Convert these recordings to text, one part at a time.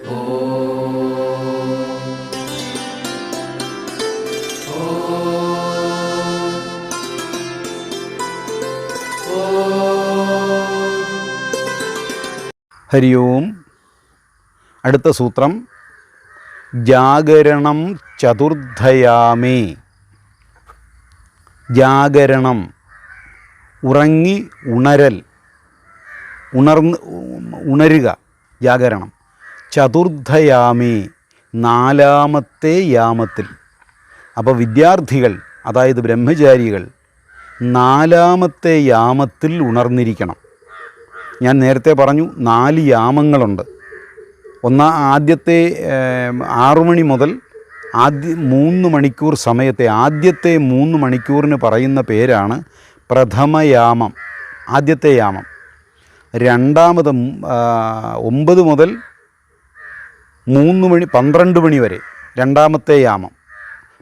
ഹരി ഓം അടുത്ത സൂത്രം. ജാഗരണം ചതുർദ്ധയാമേ. ജാഗരണം ഉറങ്ങി ഉണരൽ ഉണർന്ന് ഉണരുക ജാഗരണം. ചതുർദ്ധയാമേ നാലാമത്തെ യാമത്തിൽ. അപ്പോൾ വിദ്യാർത്ഥികൾ അതായത് ബ്രഹ്മചാരികൾ നാലാമത്തെ യാമത്തിൽ ഉണർന്നിരിക്കണം. ഞാൻ നേരത്തെ പറഞ്ഞു നാല് യാമങ്ങളുണ്ട്. ഒന്നാ ആദ്യത്തെ ആറു മണി മുതൽ ആദ്യ മൂന്ന് മണിക്കൂർ സമയത്തെ ആദ്യത്തെ മൂന്ന് മണിക്കൂറിന് പറയുന്ന പേരാണ് പ്രഥമയാമം ആദ്യത്തെ യാമം. രണ്ടാമത് ഒമ്പത് മുതൽ മൂന്ന് മണി പന്ത്രണ്ട് മണി വരെ രണ്ടാമത്തെ യാമം.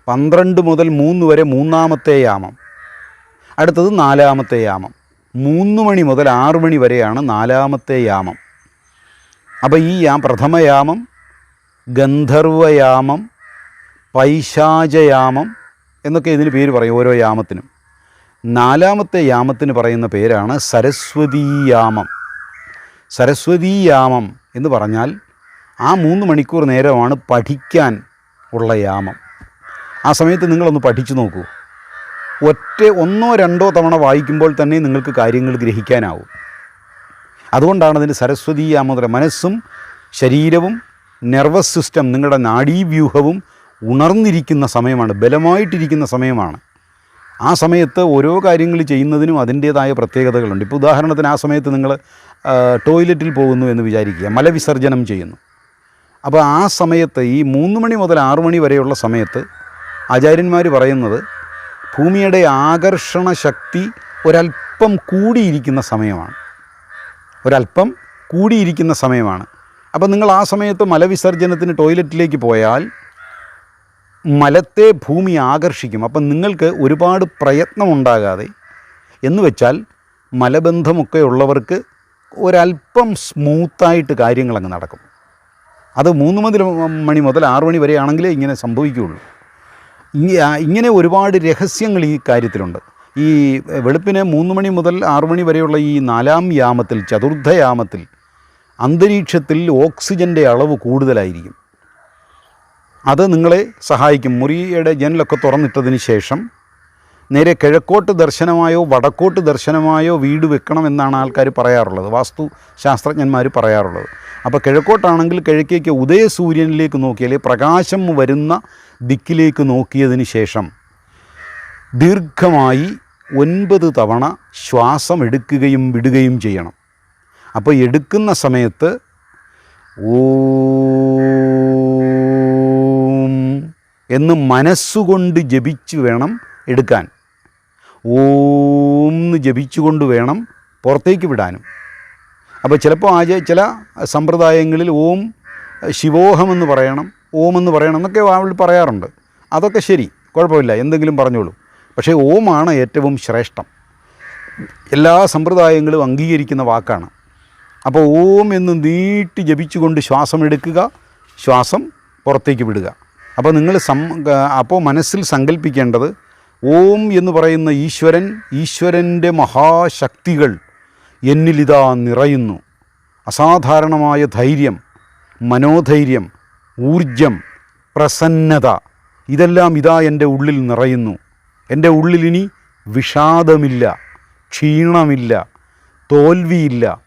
പന്ത്രണ്ട് മുതൽ മൂന്ന് വരെ മൂന്നാമത്തെ യാമം. അടുത്തത് നാലാമത്തെ യാമം. മൂന്ന് മണി മുതൽ ആറ് മണി വരെയാണ് നാലാമത്തെ യാമം. അപ്പോൾ ഈ യാ പ്രഥമയാമം ഗന്ധർവയാമം പൈശാചയാമം എന്നൊക്കെ ഇതിന് പേര് പറയും ഓരോ യാമത്തിനും. നാലാമത്തെ യാമത്തിന് പറയുന്ന പേരാണ് സരസ്വതീയാമം സരസ്വതീയാമം എന്ന് പറഞ്ഞാൽ ആ മൂന്ന് മണിക്കൂർ നേരമാണ് പഠിക്കാൻ ഉള്ള യാമം. ആ സമയത്ത് നിങ്ങളൊന്ന് പഠിച്ചു നോക്കൂ. ഒറ്റ ഒന്നോ രണ്ടോ തവണ വായിക്കുമ്പോൾ തന്നെ നിങ്ങൾക്ക് കാര്യങ്ങൾ ഗ്രഹിക്കാനാവും. അതുകൊണ്ടാണ് അതിന്റെ സരസ്വതി യാമോദര മനസ്സും ശരീരവും നെർവസ് സിസ്റ്റം നിങ്ങളുടെ നാഡീവ്യൂഹവും ഉണർന്നിരിക്കുന്ന സമയമാണ് ബലമായിട്ടിരിക്കുന്ന സമയമാണ്. ആ സമയത്ത് ഓരോ കാര്യങ്ങൾ ചെയ്യുന്നതിനും അതിന്റേതായ പ്രത്യേകതകളുണ്ട്. ഇപ്പോൾ ഉദാഹരണത്തിന് ആ സമയത്ത് നിങ്ങൾ ടോയ്ലറ്റിൽ പോകുന്നു എന്ന് വിചാരിക്കുക മലവിസർജനം ചെയ്യുന്നു. അപ്പോൾ ആ സമയത്ത് ഈ മൂന്ന് മണി മുതൽ ആറു മണി വരെയുള്ള സമയത്ത് ആചാര്യന്മാർ പറയുന്നത് ഭൂമിയുടെ ആകർഷണ ശക്തി ഒരല്പം കൂടിയിരിക്കുന്ന സമയമാണ്. ഒരല്പം കൂടിയിരിക്കുന്ന സമയമാണ്. അപ്പോൾ നിങ്ങൾ ആ സമയത്ത് മലവിസർജനത്തിന് ടോയ്ലറ്റിലേക്ക് പോയാൽ മലത്തെ ഭൂമി ആകർഷിക്കും. അപ്പം നിങ്ങൾക്ക് ഒരുപാട് പ്രയത്നമുണ്ടാകാതെ എന്ന് വെച്ചാൽ മലബന്ധമൊക്കെ ഉള്ളവർക്ക് ഒരല്പം സ്മൂത്തായിട്ട് കാര്യങ്ങളങ്ങ് നടക്കും. അത് മൂന്ന് മുതൽ മണി മുതൽ ആറു മണി വരെ ആണെങ്കിലേ ഇങ്ങനെ സംഭവിക്കുകയുള്ളൂ. ഇങ്ങ- ഇങ്ങനെ ഒരുപാട് രഹസ്യങ്ങൾ ഈ കാര്യത്തിലുണ്ട്. ഈ വെളുപ്പിന് മൂന്ന് മണി മുതൽ ആറു മണി വരെയുള്ള ഈ നാലാം യാമത്തിൽ ചതുർത്ഥയാമത്തിൽ അന്തരീക്ഷത്തിൽ ഓക്സിജന്റെ അളവ് കൂടുതലായിരിക്കും. അത് നിങ്ങളെ സഹായിക്കും. മുറിയുടെ ജനലൊക്കെ തുറന്നിട്ടതിന് ശേഷം നേരെ കിഴക്കോട്ട് ദർശനമായോ വടക്കോട്ട് ദർശനമായോ വീട് വെക്കണം എന്നാണ് ആൾക്കാർ പറയാറുള്ളത്. വാസ്തു ശാസ്ത്രജ്ഞന്മാർ പറയാറുള്ളത്. അപ്പോൾ കിഴക്കോട്ടാണെങ്കിൽ കിഴക്കേക്ക് ഉദയസൂര്യനിലേക്ക് നോക്കിയാൽ പ്രകാശം വരുന്ന ദിക്കിലേക്ക് നോക്കിയതിന് ശേഷം ദീർഘമായി ഒൻപത് തവണ ശ്വാസം എടുക്കുകയും വിടുകയും ചെയ്യണം. അപ്പോൾ എടുക്കുന്ന സമയത്ത് ഓ എന്ന് മനസ്സുകൊണ്ട് ജപിച്ചു വേണം എടുക്കാൻ. ഓം എന്ന് ജപിച്ചുകൊണ്ട് വേണം പുറത്തേക്ക് വിടാനും. അപ്പോൾ ചിലപ്പോൾ ആച ചില സമ്പ്രദായങ്ങളിൽ ഓം ശിവോഹം എന്ന് പറയണം ഓം എന്ന് പറയണം എന്നൊക്കെ അവൾ പറയാറുണ്ട്. അതൊക്കെ ശരി കുഴപ്പമില്ല എന്തെങ്കിലും പറഞ്ഞോളൂ. പക്ഷേ ഓമാണ് ഏറ്റവും ശ്രേഷ്ഠം. എല്ലാ സമ്പ്രദായങ്ങളും അംഗീകരിക്കുന്ന വാക്കാണ്. അപ്പോൾ ഓം എന്ന് നീട്ടി ജപിച്ചുകൊണ്ട് ശ്വാസം എടുക്കുക ശ്വാസം പുറത്തേക്ക് വിടുക. അപ്പോൾ നിങ്ങൾ സം അപ്പോൾ മനസ്സിൽ സങ്കല്പിക്കേണ്ടത് ഓം എന്ന് പറയുന്ന ഈശ്വരൻ ഈശ്വരന്റെ മഹാശക്തികൾ എന്നിലിതാ നിറയുന്നു. അസാധാരണമായ ധൈര്യം മനോധൈര്യം ഊർജം പ്രസന്നത ഇതെല്ലാം ഇതാ എന്റെ ഉള്ളിൽ നിറയുന്നു. എന്റെ ഉള്ളിലിനി വിഷാദമില്ല ക്ഷീണമില്ല തോൽവിയില്ല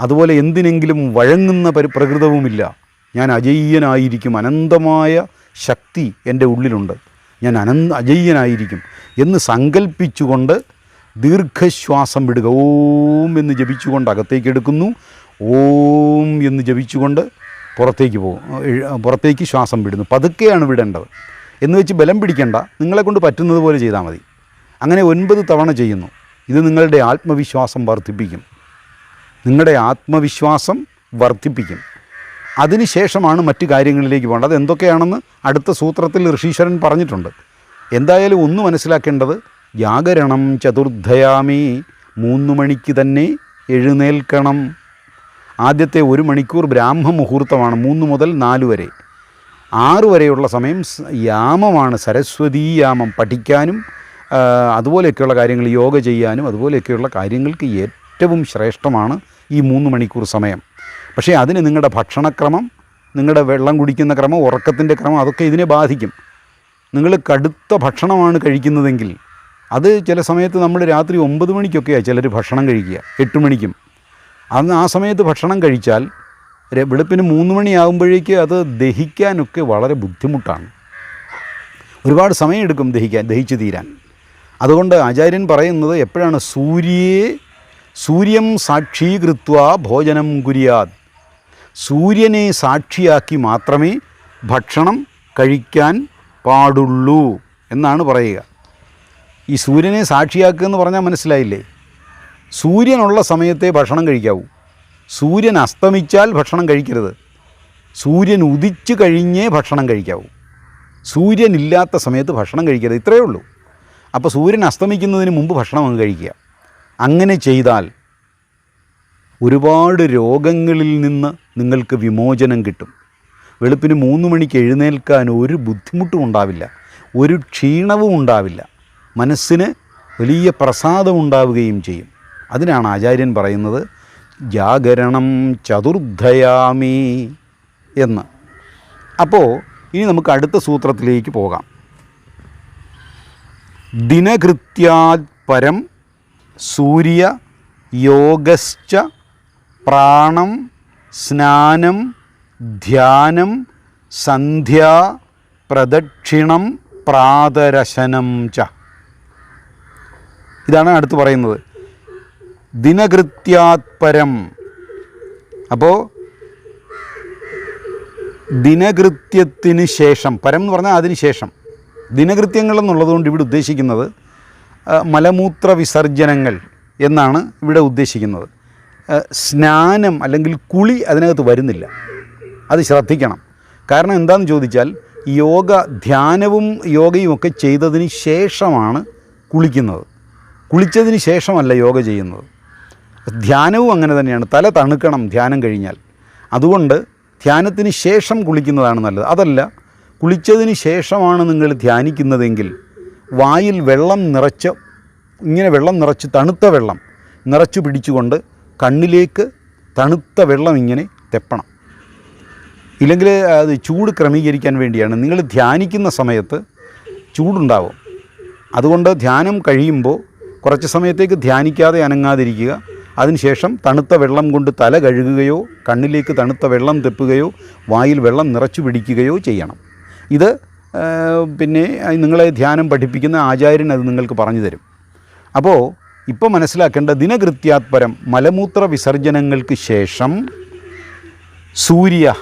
അതുപോലെ എന്തിനെങ്കിലും വഴങ്ങുന്ന പരി പ്രകൃതവുമില്ല. ഞാൻ അജയ്യനായിരിക്കും അനന്തമായ ശക്തി എന്റെ ഉള്ളിലുണ്ട്. ഞാൻ അനന്ത അജയ്യനായിരിക്കും എന്ന് സങ്കല്പിച്ചുകൊണ്ട് ദീർഘശ്വാസം വിടുക. ഓം എന്ന് ജപിച്ചുകൊണ്ട് അകത്തേക്ക് എടുക്കുന്നു. ഓം എന്ന് ജപിച്ചുകൊണ്ട് പുറത്തേക്ക് പോകും. പുറത്തേക്ക് ശ്വാസം വിടുന്നു. പതുക്കെയാണ് വിടേണ്ടത്. എന്ന് വെച്ച് ബലം പിടിക്കേണ്ട. നിങ്ങളെ കൊണ്ട് പറ്റുന്നത് പോലെ ചെയ്താൽ മതി. അങ്ങനെ ഒൻപത് തവണ ചെയ്യുന്നു. ഇത് നിങ്ങളുടെ ആത്മവിശ്വാസം വർദ്ധിപ്പിക്കും. നിങ്ങളുടെ ആത്മവിശ്വാസം വർദ്ധിപ്പിക്കും. അതിനുശേഷമാണ് മറ്റു കാര്യങ്ങളിലേക്ക് പോകേണ്ടത്. എന്തൊക്കെയാണെന്ന് അടുത്ത സൂത്രത്തിൽ ഋഷീശ്വരൻ പറഞ്ഞിട്ടുണ്ട്. എന്തായാലും ഒന്ന് മനസ്സിലാക്കേണ്ടത് ജാഗരണം ചതുർദ്ധയാമി മൂന്ന് മണിക്ക് തന്നെ എഴുന്നേൽക്കണം. ആദ്യത്തെ ഒരു മണിക്കൂർ ബ്രാഹ്മ മുഹൂർത്തമാണ് മൂന്ന് മുതൽ നാല് വരെ. ആറ് വരെയുള്ള സമയം യാമമാണ് സരസ്വതീ യാമം പഠിക്കാനും അതുപോലെയൊക്കെയുള്ള കാര്യങ്ങൾ യോഗ ചെയ്യാനും അതുപോലെയൊക്കെയുള്ള കാര്യങ്ങൾക്ക് ഏറ്റവും ശ്രേഷ്ഠമാണ് ഈ മൂന്ന് മണിക്കൂർ സമയം. പക്ഷേ അതിന് നിങ്ങളുടെ ഭക്ഷണക്രമം നിങ്ങളുടെ വെള്ളം കുടിക്കുന്ന ക്രമം ഉറക്കത്തിന്റെ ക്രമം അതൊക്കെ ഇതിനെ ബാധിക്കും. നിങ്ങൾ കടുത്ത ഭക്ഷണമാണ് കഴിക്കുന്നതെങ്കിൽ അത് ചില സമയത്ത് നമ്മൾ രാത്രി ഒമ്പത് മണിക്കൊക്കെയാണ് ചിലർ ഭക്ഷണം കഴിക്കുക എട്ട് മണിക്കും. അന്ന് ആ സമയത്ത് ഭക്ഷണം കഴിച്ചാൽ വെളുപ്പിന് മൂന്ന് മണിയാകുമ്പോഴേക്ക് അത് ദഹിക്കാനൊക്കെ വളരെ ബുദ്ധിമുട്ടാണ്. ഒരുപാട് സമയമെടുക്കും ദഹിക്കാൻ ദഹിച്ചു തീരാൻ. അതുകൊണ്ട് ആചാര്യൻ പറയുന്നത് എപ്പോഴാണ്? സൂര്യയെ സൂര്യം സാക്ഷീകൃത്വ ഭോജനം കുര്യാത്. സൂര്യനെ സാക്ഷിയാക്കി മാത്രമേ ഭക്ഷണം കഴിക്കാൻ പാടുള്ളൂ എന്നാണ് പറയുക. ഈ സൂര്യനെ സാക്ഷിയാക്കുക എന്ന് പറഞ്ഞാൽ മനസ്സിലായില്ലേ? സൂര്യനുള്ള സമയത്തെ ഭക്ഷണം കഴിക്കാവൂ. സൂര്യൻ അസ്തമിച്ചാൽ ഭക്ഷണം കഴിക്കരുത്. സൂര്യൻ ഉദിച്ചു കഴിഞ്ഞേ ഭക്ഷണം കഴിക്കാവൂ. സൂര്യനില്ലാത്ത സമയത്ത് ഭക്ഷണം കഴിക്കരുത്. ഇത്രയേ ഉള്ളൂ. അപ്പോൾ സൂര്യൻ അസ്തമിക്കുന്നതിന് മുമ്പ് ഭക്ഷണം അങ്ങ് കഴിക്കുക. അങ്ങനെ ചെയ്താൽ ഒരുപാട് രോഗങ്ങളിൽ നിന്ന് നിങ്ങൾക്ക് വിമോചനം കിട്ടും. വെളുപ്പിന് മൂന്ന് മണിക്ക് എഴുന്നേൽക്കാൻ ഒരു ബുദ്ധിമുട്ടും ഉണ്ടാവില്ല. ഒരു ക്ഷീണവും ഉണ്ടാവില്ല. മനസ്സിന് വലിയ പ്രസാദം ഉണ്ടാവുകയും ചെയ്യും. അതിനാണ് ആചാര്യൻ പറയുന്നത് ജാഗരണം ചതുർദ്ധയാമി എന്ന്. അപ്പോൾ ഇനി നമുക്ക് അടുത്ത സൂത്രത്തിലേക്ക് പോകാം. ദിനകൃത്യാത് പരം സൂര്യ യോഗശ്ച പ്രാണം സ്നാനം ധ്യാനം സന്ധ്യ പ്രദക്ഷിണം പ്രാതരശനം ച. ഇതാണ് അടുത്ത് പറയുന്നത്. ദിനകൃത്യാത്പരം. അപ്പോൾ ദിനകൃത്യത്തിന് ശേഷം പരം എന്ന് പറഞ്ഞാൽ അതിന് ശേഷം. ദിനകൃത്യങ്ങൾ എന്നുള്ളതുകൊണ്ട് ഇവിടെ ഉദ്ദേശിക്കുന്നത് മലമൂത്ര വിസർജനങ്ങൾ എന്നാണ് ഇവിടെ ഉദ്ദേശിക്കുന്നത്. സ്നാനം അല്ലെങ്കിൽ കുളി അതിനകത്ത് വരുന്നില്ല. അത് ശ്രദ്ധിക്കണം. കാരണം എന്താണെന്ന് ചോദിച്ചാൽ യോഗ ധ്യാനവും യോഗയും ഒക്കെ ചെയ്തതിന് ശേഷമാണ് കുളിക്കുന്നത്. കുളിച്ചതിന് ശേഷമല്ല യോഗ ചെയ്യുന്നത്. ധ്യാനവും അങ്ങനെ തന്നെയാണ്. തല തണുക്കണം ധ്യാനം കഴിഞ്ഞാൽ. അതുകൊണ്ട് ധ്യാനത്തിന് ശേഷം കുളിക്കുന്നതാണ് നല്ലത്. അതല്ല കുളിച്ചതിന് ശേഷമാണ് നിങ്ങൾ ധ്യാനിക്കുന്നതെങ്കിൽ വായിൽ വെള്ളം നിറച്ച് ഇങ്ങനെ വെള്ളം നിറച്ച് തണുത്ത വെള്ളം നിറച്ചു പിടിച്ചുകൊണ്ട് കണ്ണിലേക്ക് തണുത്ത വെള്ളം ഇങ്ങനെ തെപ്പണം. ഇല്ലെങ്കിൽ അത് ചൂട് ക്രമീകരിക്കാൻ വേണ്ടിയാണ്. നിങ്ങൾ ധ്യാനിക്കുന്ന സമയത്ത് ചൂടുണ്ടാവും. അതുകൊണ്ട് ധ്യാനം കഴിയുമ്പോൾ കുറച്ച് സമയത്തേക്ക് ധ്യാനിക്കാതെ അനങ്ങാതിരിക്കുക. അതിനുശേഷം തണുത്ത വെള്ളം കൊണ്ട് തല കഴുകുകയോ കണ്ണിലേക്ക് തണുത്ത വെള്ളം തെപ്പുകയോ വായിൽ വെള്ളം നിറച്ചു പിടിക്കുകയോ ചെയ്യണം. ഇത് പിന്നെ നിങ്ങളെ ധ്യാനം പഠിപ്പിക്കുന്ന ആചാര്യൻ അത് നിങ്ങൾക്ക് പറഞ്ഞു തരും. അപ്പോൾ ഇപ്പോൾ മനസ്സിലാക്കേണ്ട ദിനകൃത്യാത്പരം മലമൂത്ര വിസർജനങ്ങൾക്ക് ശേഷം സൂര്യ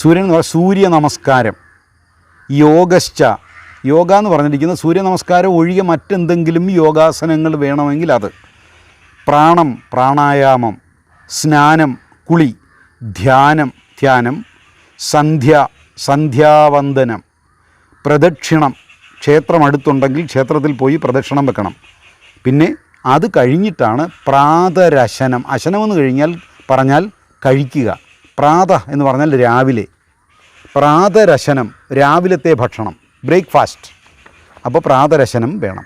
സൂര്യൻ എന്ന് പറയുന്നത് സൂര്യ നമസ്കാരം യോഗശ്ച. യോഗ എന്ന് പറഞ്ഞിരിക്കുന്ന സൂര്യ നമസ്കാരം ഒഴികെ മറ്റെന്തെങ്കിലും യോഗാസനങ്ങൾ വേണമെങ്കിൽ അത്. പ്രാണം പ്രാണായാമം സ്നാനം കുളി ധ്യാനം ധ്യാനം സന്ധ്യ സന്ധ്യാവന്ദനം പ്രദക്ഷിണം. ക്ഷേത്രം അടുത്തുണ്ടെങ്കിൽ ക്ഷേത്രത്തിൽ പോയി പ്രദക്ഷിണം വെക്കണം. പിന്നെ അത് കഴിഞ്ഞിട്ടാണ് പ്രാതരശനം. അശനമെന്ന് കഴിഞ്ഞാൽ പറഞ്ഞാൽ കഴിക്കുക. പ്രാത എന്ന് പറഞ്ഞാൽ രാവിലെ. പ്രാതരശനം രാവിലത്തെ ഭക്ഷണം ബ്രേക്ക്ഫാസ്റ്റ്. അപ്പോൾ പ്രാതരശനം വേണം.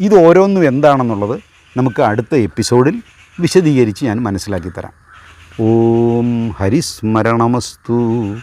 ഇത് ഓരോന്നും എന്താണെന്നുള്ളത് നമുക്ക് അടുത്ത എപ്പിസോഡിൽ വിശദീകരിച്ച് ഞാൻ മനസ്സിലാക്കി തരാം. ഓം ഹരിസ്മരണമസ്തു.